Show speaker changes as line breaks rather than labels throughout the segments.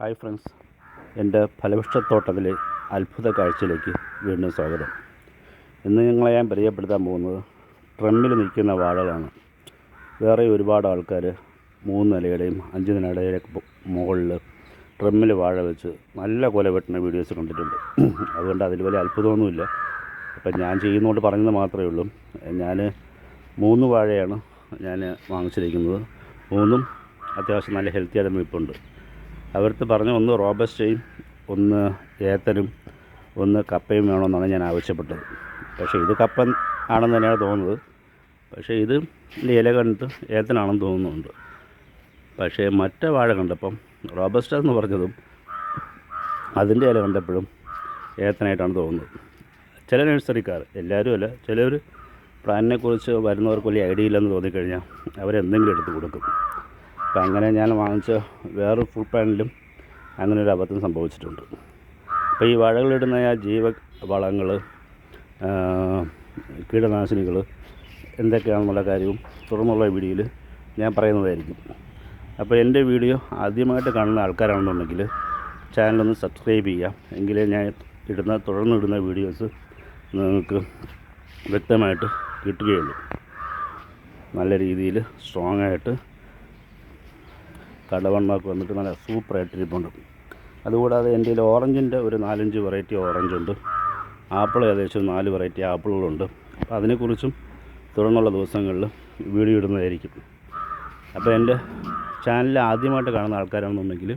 Hi friends. എന്റെ ഫലവൃക്ഷത്തോട്ടത്തിലെ അത്ഭുത കാഴ്ചയിലേക്ക് വീണ്ടും സ്വാഗതം. ഇന്ന് നിങ്ങളെ ഞാൻ പരിചയപ്പെടുത്താൻ പോകുന്നത് ട്രമ്മിൽ നിൽക്കുന്ന വാഴകളാണ്. വേറെ ഒരുപാട് ആൾക്കാർ മൂന്ന് നിലയുടെയും അഞ്ച് നിലയുടെയും മുകളിൽ ട്രമ്മിൽ വാഴ വെച്ച് നല്ല കൊല വെട്ടുന്ന വീഡിയോസ് കണ്ടിട്ടുണ്ട്. അതുകൊണ്ട് അതിൽ വലിയ അത്ഭുതമൊന്നുമില്ല. അപ്പം ഞാൻ ചെയ്യുന്നതുകൊണ്ട് പറഞ്ഞത് മാത്രമേ ഉള്ളൂ. ഞാൻ മൂന്ന് വാഴയാണ് ഞാൻ വാങ്ങിച്ചിരിക്കുന്നത്. മൂന്നും അത്യാവശ്യം നല്ല ഹെൽത്തി ആയിട്ട് നിൽപ്പുണ്ട് അവർക്ക് പറഞ്ഞു ഒന്ന് റോബസ്റ്റയും ഒന്ന് ഏത്തനും ഒന്ന് കപ്പയും വേണമെന്നാണ് ഞാൻ ആവശ്യപ്പെട്ടത്. പക്ഷേ ഇത് കപ്പൻ ആണെന്ന് തന്നെയാണ് തോന്നുന്നത്. പക്ഷേ ഇത് ഇല കണ്ടിട്ട് ഏത്തനാണെന്ന് തോന്നുന്നുണ്ട്. പക്ഷേ മറ്റേ വാഴ കണ്ടപ്പം റോബസ്റ്റ എന്ന് പറഞ്ഞതും അതിന്റെ ഇല കണ്ടപ്പോഴും ഏത്തനായിട്ടാണ് തോന്നുന്നത്. ചില നഴ്സറിക്കാർ എല്ലാവരും അല്ല ചിലർ പ്ലാനിനെക്കുറിച്ച് വരുന്നവർക്ക് വലിയ ഐഡിയ ഇല്ലെന്ന് തോന്നിക്കഴിഞ്ഞാൽ അവരെന്തെങ്കിലും എടുത്ത് കൊടുക്കും. അപ്പം അങ്ങനെ ഞാൻ വാങ്ങിച്ച വേറൊരു ഫുൾ പാനിലും അങ്ങനെ ഒരു അബദ്ധം സംഭവിച്ചിട്ടുണ്ട്. അപ്പോൾ ഈ വാഴകളിടുന്ന ആ ജീവ വളങ്ങൾ കീടനാശിനികൾ എന്തൊക്കെയാണെന്നുള്ള കാര്യവും തുടർന്നുള്ള വീഡിയോയിൽ ഞാൻ പറയുന്നതായിരിക്കും. അപ്പോൾ എന്റെ വീഡിയോ ആദ്യമായിട്ട് കാണുന്ന ആൾക്കാരാണെന്നുണ്ടെങ്കിൽ ചാനലൊന്ന് സബ്സ്ക്രൈബ് ചെയ്യാം എങ്കിലേ ഞാൻ ഇടുന്ന തുടർന്ന് ഇടുന്ന വീഡിയോസ് നിങ്ങൾക്ക് വ്യക്തമായിട്ട് കിട്ടുകയുള്ളൂ. നല്ല രീതിയിൽ സ്ട്രോങ് ആയിട്ട് കടവണ്ണമൊക്കെ വന്നിട്ട് നല്ല സൂപ്പറായിട്ട് ഇരിപ്പുണ്ട്. അതുകൂടാതെ എന്റെ കയ്യിൽ ഓറഞ്ചിന്റെ ഒരു നാലഞ്ച് വെറൈറ്റി ഓറഞ്ചുണ്ട്. ആപ്പിൾ ഏകദേശം നാല് വെറൈറ്റി ആപ്പിളുകളുണ്ട്. അപ്പോൾ അതിനെക്കുറിച്ചും തുടർന്നുള്ള ദിവസങ്ങളിൽ വീഡിയോ ഇടുന്നതായിരിക്കും. അപ്പോൾ എന്റെ ചാനൽ ആദ്യമായിട്ട് കാണുന്ന ആൾക്കാരാണെന്നുണ്ടെങ്കിൽ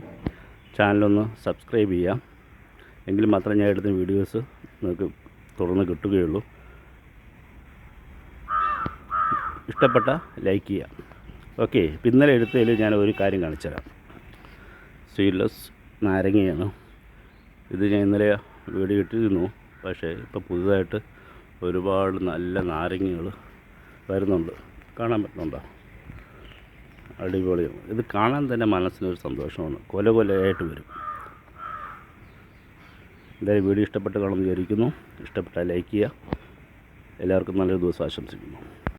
ചാനലൊന്ന് സബ്സ്ക്രൈബ് ചെയ്യാം എങ്കിൽ മാത്രമേ ഞാൻ എടുത്ത വീഡിയോസ് നിങ്ങൾക്ക് തുടർന്ന് കിട്ടുകയുള്ളൂ. ഇഷ്ടപ്പെട്ട ലൈക്ക് ചെയ്യാം ഓക്കെ ഇന്നലെ എടുത്തതിൽ ഞാൻ ഒരു കാര്യം കാണിച്ചുതരാം. സീഡ്ലെസ് നാരങ്ങയാണ്. ഇത് ഞാൻ ഇന്നലെ വീഡിയോ ഇട്ടിരുന്നു പക്ഷേ ഇപ്പോൾ പുതുതായിട്ട് ഒരുപാട് നല്ല നാരങ്ങകൾ വരുന്നുണ്ട്. കാണാൻ പറ്റുന്നുണ്ടോ? അടിപൊളിയാണ്. ഇത് കാണാൻ തന്നെ മനസ്സിനൊരു സന്തോഷമാണ്. കൊല കൊലയായിട്ട് വരും. എന്തായാലും വീഡിയോ ഇഷ്ടപ്പെട്ട് കാണുമെന്ന് വിചാരിക്കുന്നു. ഇഷ്ടപ്പെട്ടാൽ ലൈക്ക് ചെയ്യുക. എല്ലാവർക്കും നല്ലൊരു ദിവസം ആശംസിക്കുന്നു.